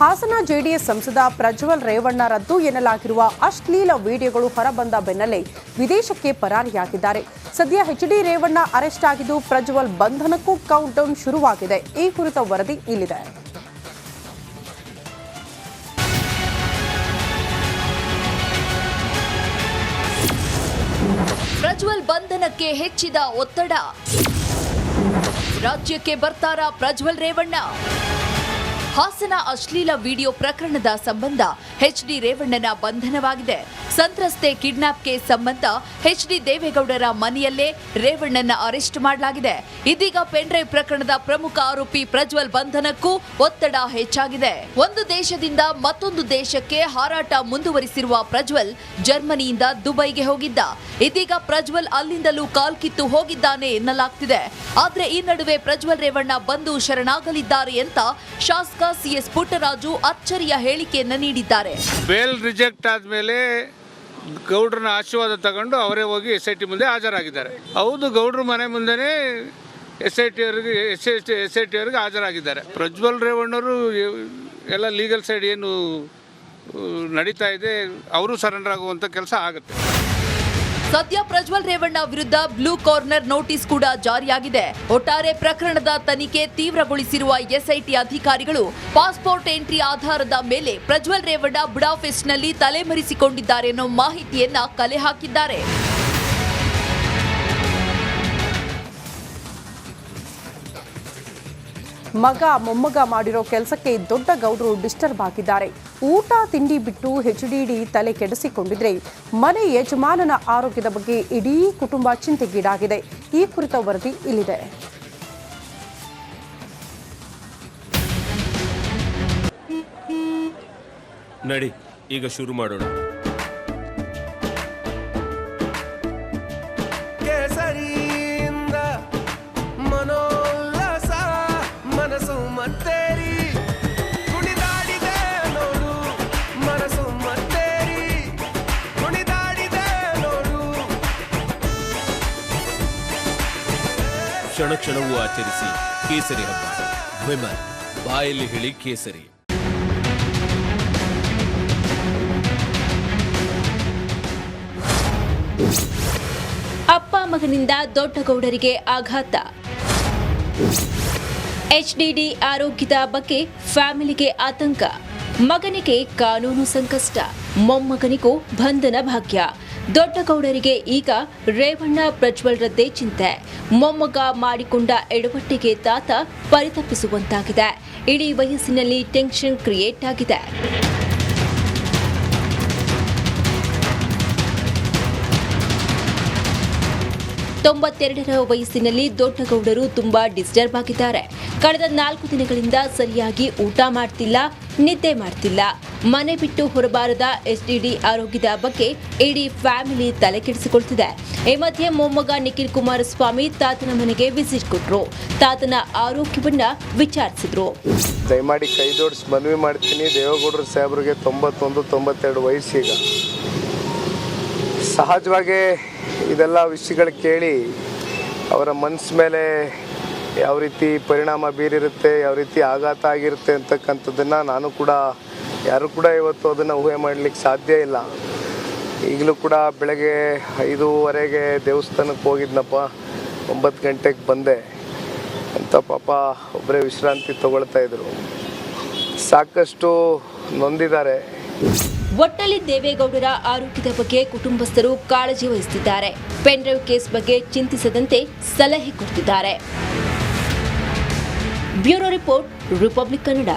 Hassan JDS ಸಂಸದ ಪ್ರಜ್ವಲ್ ರೇವಣ್ಣರದ್ದು ಎನ್ನಲಾಗಿರುವ ಅಶ್ಲೀಲ ವಿಡಿಯೋಗಳು ಹೊರಬಂದ ಬೆನ್ನಲ್ಲೇ ವಿದೇಶಕ್ಕೆ ಪರಾರಿಯಾಗಿದ್ದಾರೆ. ಸದ್ಯ ಎಚ್ಡಿ ರೇವಣ್ಣ ಅರೆಸ್ಟ್ ಆಗಿದ್ದು ಪ್ರಜ್ವಲ್ ಬಂಧನಕ್ಕೂ ಕೌಂಟ್ ಡೌನ್ ಶುರುವಾಗಿದೆ. ಈ ಕುರಿತ ವರದಿ ಇಲ್ಲಿದೆ. ಪ್ರಜ್ವಲ್ ಬಂಧನಕ್ಕೆ ಹೆಚ್ಚಿದ ಒತ್ತಡ. ರಾಜ್ಯಕ್ಕೆ ಬರ್ತಾರ ಪ್ರಜ್ವಲ್ ರೇವಣ್ಣ? ಹಾಸನ ಅಶ್ಲೀಲ ವಿಡಿಯೋ ಪ್ರಕರಣದ ಸಂಬಂಧ ಎಚ್ಡಿ ರೇವಣ್ಣನ ಬಂಧನವಾಗಿದೆ. ಸಂತ್ರಸ್ತೆ ಕಿಡ್ನಾಪ್ ಕೇಸ್ ಸಂಬಂಧ ಎಚ್ಡಿ ದೇವೇಗೌಡರ ಮನೆಯಲ್ಲೇ ರೇವಣ್ಣನ ಅರೆಸ್ಟ್ ಮಾಡಲಾಗಿದೆ. ಇದೀಗ ಪೆಂಡ್ರೈವ್ ಪ್ರಕರಣದ ಪ್ರಮುಖ ಆರೋಪಿ ಪ್ರಜ್ವಲ್ ಬಂಧನಕ್ಕೂ ಒತ್ತಡ ಹೆಚ್ಚಾಗಿದೆ. ಒಂದು ದೇಶದಿಂದ ಮತ್ತೊಂದು ದೇಶಕ್ಕೆ ಹಾರಾಟ ಮುಂದುವರಿಸಿರುವ ಪ್ರಜ್ವಲ್ ಜರ್ಮನಿಯಿಂದ ದುಬೈಗೆ ಹೋಗಿದ್ದ. ಇದೀಗ ಪ್ರಜ್ವಲ್ ಅಲ್ಲಿಂದಲೂ ಕಾಲ್ಕಿತ್ತು ಹೋಗಿದ್ದಾನೆ ಎನ್ನಲಾಗ್ತಿದೆ. ಆದ್ರೆ ಈ ನಡುವೆ ಪ್ರಜ್ವಲ್ ರೇವಣ್ಣ ಬಂದು ಶರಣಾಗಲಿದ್ದಾರೆ ಅಂತ ಶಾಸಕ ಸಿಎಸ್ ಪುಟ್ಟರಾಜು ಅಚ್ಚರಿಯ ಹೇಳಿಕೆಯನ್ನು ನೀಡಿದ್ದಾರೆ. ಬೇಲ್ ರಿಜೆಕ್ಟ್ ಆದಮೇಲೆ ಗೌಡ್ರನ ಆಶೀರ್ವಾದ ತಗೊಂಡು ಅವರೇ ಹೋಗಿ ಎಸ್ ಐ ಟಿ ಮುಂದೆ ಹಾಜರಾಗಿದ್ದಾರೆ. ಹೌದು, ಗೌಡ್ರ ಮನೆ ಮುಂದೆನೇ ಎಸ್ ಐ ಟಿ ಅವರಿಗೆ S T S I T ಅವರಿಗೆ ಹಾಜರಾಗಿದ್ದಾರೆ. ಪ್ರಜ್ವಲ್ ರೇವಣ್ಣವರು ಎಲ್ಲ ಲೀಗಲ್ ಸೈಡ್ ಏನು ನಡೀತಾ ಇದೆ, ಅವರು ಸರೆಂಡರ್ ಆಗುವಂಥ ಕೆಲಸ ಆಗುತ್ತೆ. ಸದ್ಯ ಪ್ರಜ್ವಲ್ ರೇವಣ್ಣ ವಿರುದ್ಧ ಬ್ಲೂ ಕಾರ್ನರ್ ನೋಟಿಸ್ ಕೂಡ ಜಾರಿಯಾಗಿದೆ. ಒಟ್ಟಾರೆ ಪ್ರಕರಣದ ತನಿಖೆ ತೀವ್ರಗೊಳಿಸಿರುವ ಎಸ್ಐಟಿ ಅಧಿಕಾರಿಗಳು ಪಾಸ್ಪೋರ್ಟ್ ಎಂಟ್ರಿ ಆಧಾರದ ಮೇಲೆ ಪ್ರಜ್ವಲ್ ರೇವಣ್ಣ ಬುಡಾಫೆಸ್ಟ್ನಲ್ಲಿ ತಲೆಮರೆಸಿಕೊಂಡಿದ್ದಾರೆ ಅನ್ನೋ ಮಾಹಿತಿಯನ್ನ ಕಲೆ ಹಾಕಿದ್ದಾರೆ. ಮಗ ಮೊಮ್ಮಗ ಮಾಡಿರೋ ಕೆಲಸಕ್ಕೆ ದೊಡ್ಡ ಗೌಡರು ಡಿಸ್ಟರ್ಬ್ ಆಗಿದ್ದಾರೆ. ಊಟ, ತಿಂಡಿ ಬಿಟ್ಟು ಹೆಚ್ಡಿಡಿ ತಲೆ ಕೆಡಿಸಿಕೊಂಡಿದ್ರೆ ಮನೆ ಯಜಮಾನನ ಆರೋಗ್ಯದ ಬಗ್ಗೆ ಇಡೀ ಕುಟುಂಬ ಚಿಂತೆಗೀಡಾಗಿದೆ. ಈ ಕುರಿತ ವರದಿ ಇಲ್ಲಿದೆ. ನಡಿ, ಈಗ ಶುರು ಮಾಡೋಣ. ಕ್ಷಣ ಕ್ಷಣವೂ ಆಚರಿಸಿ ಕೇಸರಿ ಹಬ್ಬ. ವಿಮಲ್, ಬಾಯಲ್ಲಿ ಹೇಳಿ ಕೇಸರಿ. ಅಪ್ಪ ಮಗನಿಂದ ದೊಡ್ಡಗೌಡರಿಗೆ ಆಘಾತ. ಎಚ್ಡಿಡಿ ಆರೋಗ್ಯದ ಬಗ್ಗೆ ಫ್ಯಾಮಿಲಿಗೆ ಆತಂಕ. ಮಗನಿಗೆ ಕಾನೂನು ಸಂಕಷ್ಟ, ಮೊಮ್ಮಗನಿಗೂ ಬಂಧನ ಭಾಗ್ಯ. ದೊಡ್ಡಗೌಡರಿಗೆ ಈಗ ರೇವಣ್ಣ ಪ್ರಜ್ವಲ್ರದ್ದೇ ಚಿಂತೆ. ಮೊಮ್ಮಗ ಮಾಡಿಕೊಂಡ ಎಡವಟ್ಟಿಗೆ ತಾತ ಪರಿತಪಿಸುವಂತಾಗಿದೆ. ಇಡೀ ವಯಸ್ಸಿನಲ್ಲಿ ಟೆನ್ಷನ್ ಕ್ರಿಯೇಟ್ ಆಗಿದೆ. ತೊಂಬತ್ತೆರಡರ ವಯಸ್ಸಿನಲ್ಲಿ ದೊಡ್ಡಗೌಡರು ತುಂಬಾ ಡಿಸ್ಟರ್ಬ್ ಆಗಿದ್ದಾರೆ. ಕಳೆದ ನಾಲ್ಕು ದಿನಗಳಿಂದ ಸರಿಯಾಗಿ ಊಟ ಮಾಡ್ತಿಲ್ಲ, ನಿದ್ದೆ ಮಾಡ್ತಿಲ್ಲ. ಮನೆ ಬಿಟ್ಟು ಹೊರಬಾರದ ಎಸ್ಡಿಡಿ ಆರೋಗ್ಯದ ಬಗ್ಗೆ ಇಡೀ ಫ್ಯಾಮಿಲಿ ತಲೆ ಕೆಡಿಸಿಕೊಳ್ತಿದೆ ಈ ಮಧ್ಯೆ ಮೊಮ್ಮಗ ನಿಖಿಲ್ ಕುಮಾರಸ್ವಾಮಿ ತಾತನ ಮನೆಗೆ ವಿಸಿಟ್ ಕೊಟ್ಟರು ತಾತನ ಆರೋಗ್ಯವನ್ನ ವಿಚಾರಿಸಿದ್ರು. ದಯಮಾಡಿ ಕೈ ಜೋಡಿಸಿ ಮನವಿ ಮಾಡ್ತೀನಿ. ದೇವೇಗೌಡರು ಸಾಹೇಬ್ರಿಗೆ ತೊಂಬತ್ತೊಂದು, ತೊಂಬತ್ತೆರಡು ವಯಸ್ಸೀಗ. ಸಹಜವಾಗಿ ಇದೆಲ್ಲ ವಿಷಯಗಳು ಕೇಳಿ ಅವರ ಮನಸ್ಸು ಮೇಲೆ ಯಾವ ರೀತಿ ಪರಿಣಾಮ ಬೀರಿರುತ್ತೆ, ಯಾವ ರೀತಿ ಆಘಾತ ಆಗಿರುತ್ತೆ ಅಂತಕ್ಕಂಥದ್ದನ್ನು ನಾನು ಕೂಡ, ಯಾರು ಕೂಡ ಇವತ್ತು ಅದನ್ನು ಊಹೆ ಮಾಡಲಿಕ್ಕೆ ಸಾಧ್ಯ ಇಲ್ಲ. ಈಗಲೂ ಕೂಡ ಬೆಳಗ್ಗೆ ಐದೂವರೆಗೆ ದೇವಸ್ಥಾನಕ್ಕೆ ಹೋಗಿದ್ನಪ್ಪ, ಒಂಬತ್ತು ಗಂಟೆಗೆ ಬಂದೆ. ಅಂತ ಪಾಪ ಒಬ್ಬರೇ ವಿಶ್ರಾಂತಿ ತಗೊಳ್ತಾ ಇದ್ರು. ಸಾಕಷ್ಟು ನೊಂದಿದ್ದಾರೆ. ಒಟ್ಟಲ್ಲಿ ದೇವೇಗೌಡರ ಆರೋಗ್ಯದ ಬಗ್ಗೆ ಕುಟುಂಬಸ್ಥರು ಕಾಳಜಿ ವಹಿಸುತ್ತಿದ್ದಾರೆ. ಪೆನ್ಡ್ರೈವ್ ಕೇಸ್ ಬಗ್ಗೆ ಚಿಂತಿಸದಂತೆ ಸಲಹೆ ಕೊಡ್ತಿದ್ದಾರೆ ಬ್ಯೂರೋ ರಿಪೋರ್ಟ್, ರಿಪಬ್ಲಿಕ್ ಕನ್ನಡ.